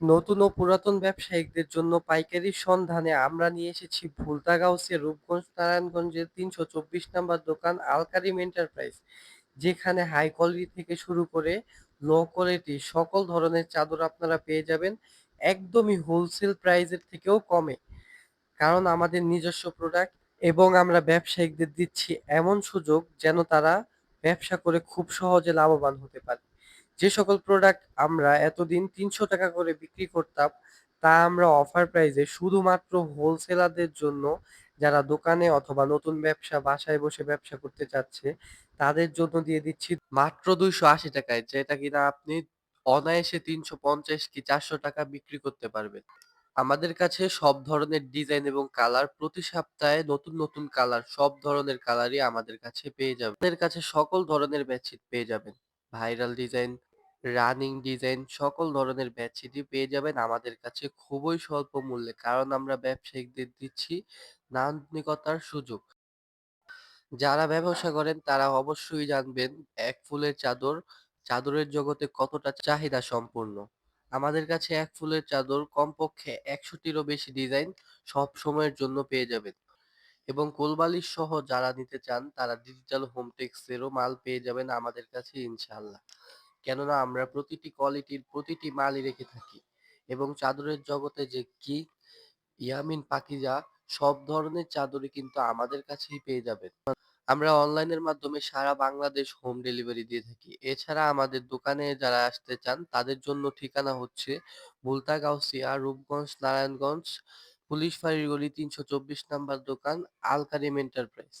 নতুন ও পুরাতন ব্যবসায়িকদের জন্য পাইকারির সন্ধানে আমরা নিয়ে এসেছি ভুলতা গাউসিয়া রূপগঞ্জ, নারায়ণগঞ্জের তিনশো চব্বিশ নম্বর দোকান আল কারিম এন্টারপ্রাইজ, যেখানে হাই কোয়ালিটি থেকে শুরু করে লো কোয়ালিটি সকল ধরনের চাদর আপনারা পেয়ে যাবেন, একদমই হোলসেল প্রাইজের থেকেও কমে, কারণ আমাদের নিজস্ব প্রোডাক্ট এবং আমরা ব্যবসায়িকদের দিচ্ছি এমন সুযোগ যেন তারা ব্যবসা করে খুব সহজে লাভবান হতে পারে। যে সকল প্রোডাক্ট আমরা এতদিন তিনশো টাকা করে বিক্রি করতাম, তা আমরা অফার প্রাইসে শুধুমাত্র হোলসেলারদের জন্য যারা দোকানে অথবা নতুন ব্যবসা বাসায় বসে ব্যবসা করতে চাচ্ছে, তাদের জন্য দিয়ে দিচ্ছি মাত্র দুইশো আশি টাকায় যেটা কিনা আপনি অনায়াসে তিনশো পঞ্চাশ কি চারশো টাকা বিক্রি করতে পারবেন। আমাদের কাছে সব ধরনের ডিজাইন এবং কালার প্রতি সপ্তাহে নতুন নতুন কালার সব ধরনের কালারই আমাদের কাছে পেয়ে যাবেন। আমাদের কাছে সকল ধরনের বেডশিট পেয়ে যাবেন। ভাইরাল ডিজাইন রানিং ডিজাইন সকল ধরনের বেডশিটই পেয়ে যাবেন আমাদের কাছে খুবই স্বল্প মূল্যে কারণ আমরা ব্যবসায়িকদের দিচ্ছি নান্দনিকতার সুযোগ। যারা ব্যবসা করেন তারা অবশ্যই জানবেন এক ফুলের চাদর, চাদরের জগতে কতটা চাহিদা সম্পূর্ণ। আমাদের কাছে এক ফুলের চাদর কমপক্ষে একশোটিরও বেশি ডিজাইন সব সময়ের জন্য পেয়ে যাবেন। এবং কোলবালিশ সহ যারা নিতে চান তারা ডিজিটাল হোম টেক্সেরও মাল পেয়ে যাবেন আমাদের কাছে ইনশাআল্লাহ। কেননা আমরা প্রতিটি কোয়ালিটির প্রতিটি মালই রেখে থাকি এবং চাদরের জগতে যে কি, ইয়ামিন পাকিজা সব ধরনের চাদরই কিন্তু আমাদের কাছেই পেয়ে যাবেন। আমরা অনলাইনের মাধ্যমে সারা বাংলাদেশ হোম ডেলিভারি দিয়ে থাকি। এছাড়া আমাদের দোকানে যারা আসতে চান, তাদের জন্য ঠিকানা হচ্ছে ভুলতা গাউসিয়া রূপগঞ্জ, নারায়ণগঞ্জ, পুলিশ ফাঁড়ির গলি তিনশো চব্বিশ নাম্বার দোকান, আলকারিম এন্টারপ্রাইজ।